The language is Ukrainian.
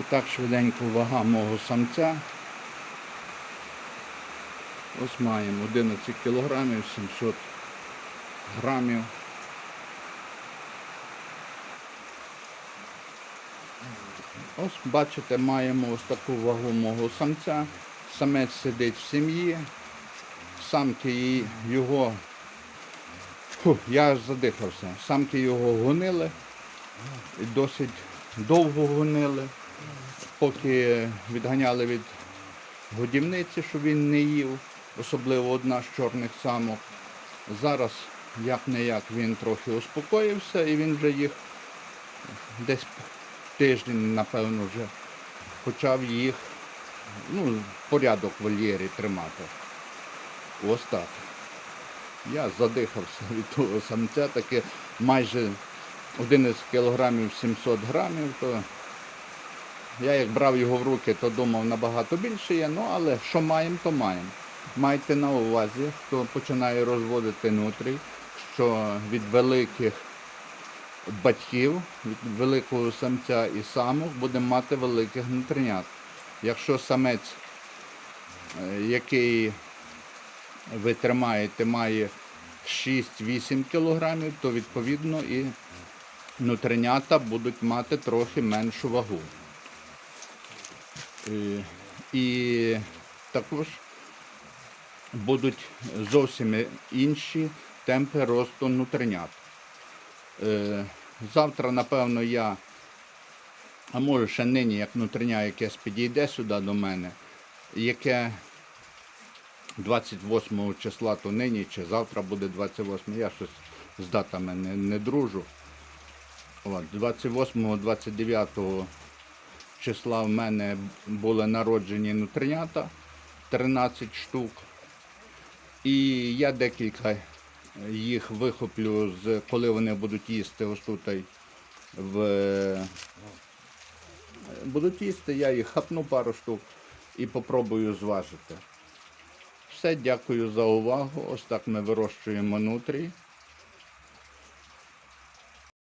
І так швиденько вага мого самця. Ось маємо 11 кілограмів, 700 грамів. Ось бачите, маємо ось таку вагу мого самця. Самець сидить в сім'ї, самки його. Фу, я задихався. Самки його гонили, і досить довго гонили, поки відганяли від годівниці, щоб він не їв, особливо одна з чорних самок. Зараз, як не як, він трохи успокоївся і він вже їх десь тиждень, напевно, вже почав їх ну, порядок в вольєрі тримати. Ось так. Я задихався від того самця, таке майже 11 кілограмів 700 грамів, то я як брав його в руки, то думав набагато більше є, ну але що маємо, то маємо. Майте на увазі, хто починає розводити нутрій, що від великих батьків, від великого самця і самок буде мати великих нутринят. Якщо самець, е, який ви тримаєте, має 6-8 кілограмів, то відповідно і нутринята будуть мати трохи меншу вагу. Е, І також будуть зовсім інші темпи росту нутринят. Е, Завтра, напевно, я, а може ще нині, як нутриня якесь підійде сюди до мене, яке 28 числа, то нині чи завтра буде 28, я щось з датами не, не дружу. 28-29 числа в мене були народжені нутринята 13 штук. І я декілька їх вихоплю, з, коли вони будуть їсти ось тут в. Будуть їсти, я їх хапну пару штук і попробую зважити. Все, дякую за увагу. Ось так ми вирощуємо нутрії.